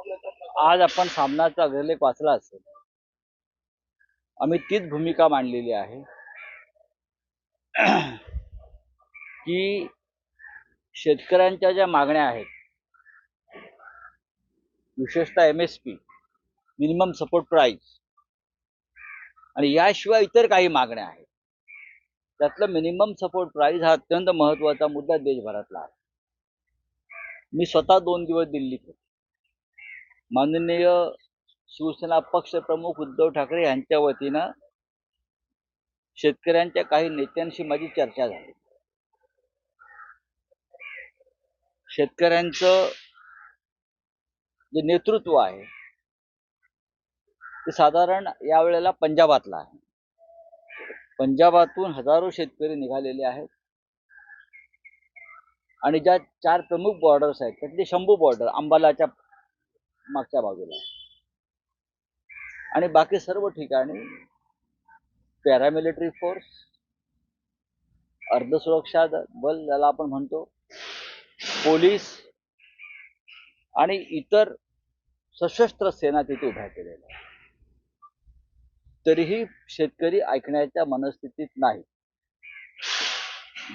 आज आपण सामनाचा अग्रलेख वाचला असेल. आम्ही तीच भूमिका मांडलेली आहे. की शेतकऱ्यांच्या ज्या मागण्या आहेत विशेषतः M S P minimum support price आणि याशिवाय इतर काही मागण्या आहेत. त्यातलं मिनिमम सपोर्ट प्राईस हा अत्यंत महत्त्वाचा मुद्दा देशभरातला आहे. मी स्वतः दोन दिवस दिल्लीत होतो. माननीय शिवसेना पक्षप्रमुख उद्धव ठाकरे यांच्या वतीनं शेतकऱ्यांच्या काही नेत्यांशी माझी चर्चा झाली. शेतकऱ्यांचं जे नेतृत्व आहे ते साधारण यावेळेला पंजाबातलं आहे. पंजाबातून हजारो शेतकरी निघालेले आहेत. आणि ज्या चार प्रमुख बॉर्डर्स आहेत त्यातले शंभू बॉर्डर अंबालाच्या मागच्या बाजूला आहे. आणि बाकी सर्व ठिकाणी पॅरामिलिटरी फोर्स अर्धसुरक्षा बल ज्याला आपण म्हणतो पोलीस आणि इतर सशस्त्र सेना तिथे उभ्या केलेल्या तरीही शेतकरी ऐकण्याच्या मनस्थितीत नाही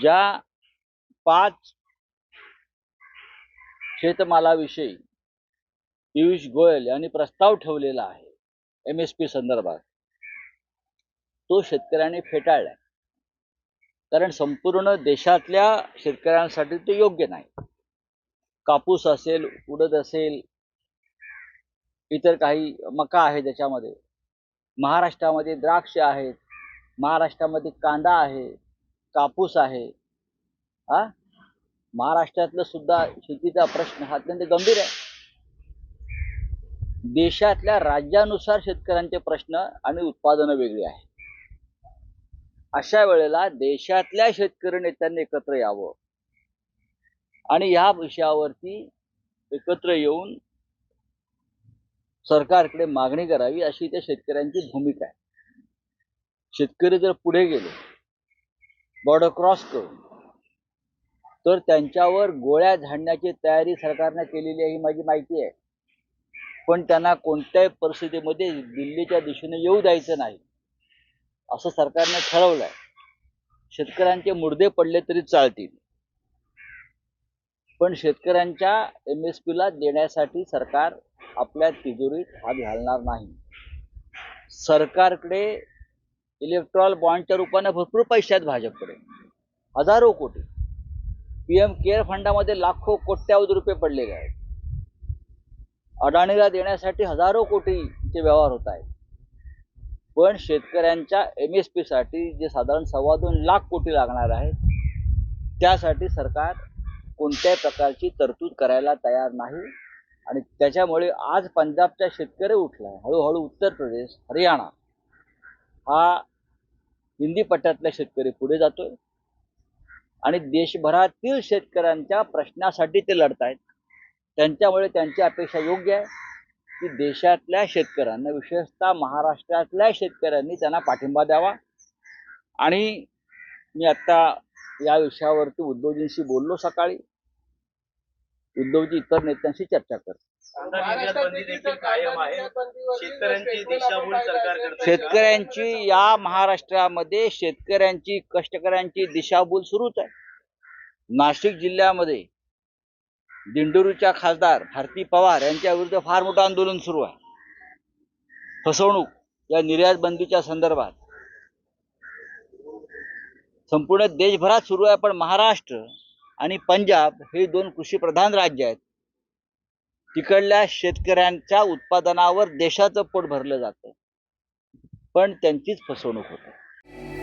ज्या पाच शेतमालाविषयी पियुष गोयल यांनी प्रस्ताव ठेवलेला आहे. एम एस पी संदर्भात. तो शेतकऱ्यांनी फेटाळलाय. कारण संपूर्ण देशातल्या शेतकऱ्यांसाठी तो योग्य नाही. कापूस असेल उडद असेल इतर काही मका आहे त्याच्यामध्ये. महाराष्ट्रामध्ये द्राक्ष आहेत. महाराष्ट्रामध्ये कांदा आहे. कापूस आहे. हा? महाराष्ट्रातलं सुद्धा शेतीचा प्रश्न हा अत्यंत गंभीर आहे. देशातल्या राज्यानुसार शेतकऱ्यांचे प्रश्न आणि उत्पादनं वेगळी आहेत. अशा वेळेला देशातल्या शेतकरी नेत्यांनी एकत्र यावं. आणि या विषयावरती एकत्र येऊन सरकारकडे मागणी करावी अशी त्या शेतकऱ्यांची भूमिका आहे. शेतकरी जर पुढे गेले बॉर्डर क्रॉस करून तर त्यांच्यावर गोळ्या झाडण्याची तयारी सरकारने केलेली आहे ही माझी माहिती आहे. पण त्यांना कोणत्याही परिस्थितीमध्ये दिल्लीच्या दिशेने येऊ द्यायचं नाही. असं सरकारने ठरवलंय. शेतकऱ्यांचे मुर्दे पडले तरी चालतील. पण शेतकऱ्यांच्या एम एस पीला देण्यासाठी सरकार आपल्या तिजोरीत हात घालणार नाही. सरकारकडे इलेक्ट्रॉल बॉन्डच्या रूपाने भरपूर पैसे आहेत भाजपकडे. हजारो कोटी. पी एम केअर फंडामध्ये लाखो कोट्यावधी रुपये पडलेले आहेत. अडाणीला देण्यासाठी हजारो कोटीचे व्यवहार होत आहेत. पण शेतकऱ्यांच्या एम एस पीसाठी जे साधारण सव्वा दोन लाख कोटी लागणार आहेत त्यासाठी सरकार कोणत्याही प्रकारची तरतूद करायला तयार नाही. आणि त्याच्यामुळे आज पंजाबचा शेतकरी उठला आहे हळूहळू उत्तर प्रदेश हरियाणा हा हिंदी पट्ट्यातला शेतकरी पुढे जातोय. आणि देशभरातील शेतकऱ्यांच्या प्रश्नासाठी ते लढत आहेत त्यांच्यामुळे त्यांची अपेक्षा योग्य आहे की देशातल्या शेतकऱ्यांना विशेषतः महाराष्ट्रातल्या शेतकऱ्यांनी त्यांना पाठिंबा द्यावा. आणि मी आत्ता या विषयावरती उद्धवजींशी बोललो सकाळी. उद्धवजी इतर नेत्यांशी चर्चा करतो शेतकऱ्यांची या महाराष्ट्रामध्ये शेतकऱ्यांची कष्टकऱ्यांची दिशाभूल सुरूच आहे. नाशिक जिल्ह्यामध्ये दिंडोरीच्या खासदार भारती पवार यांच्या विरुद्ध फार मोठं आंदोलन सुरू आहे. फसवणूक या निर्यात बंदीच्या संदर्भात. संपूर्ण देशभरात सुरू आहे पण महाराष्ट्र आणि पंजाब हे दोन कृषीप्रधान राज्य आहेत. तिकडल्या शेतकऱ्यांच्या उत्पादनावर देशाचं पोट भरलं जातं. पण त्यांचीच फसवणूक होते.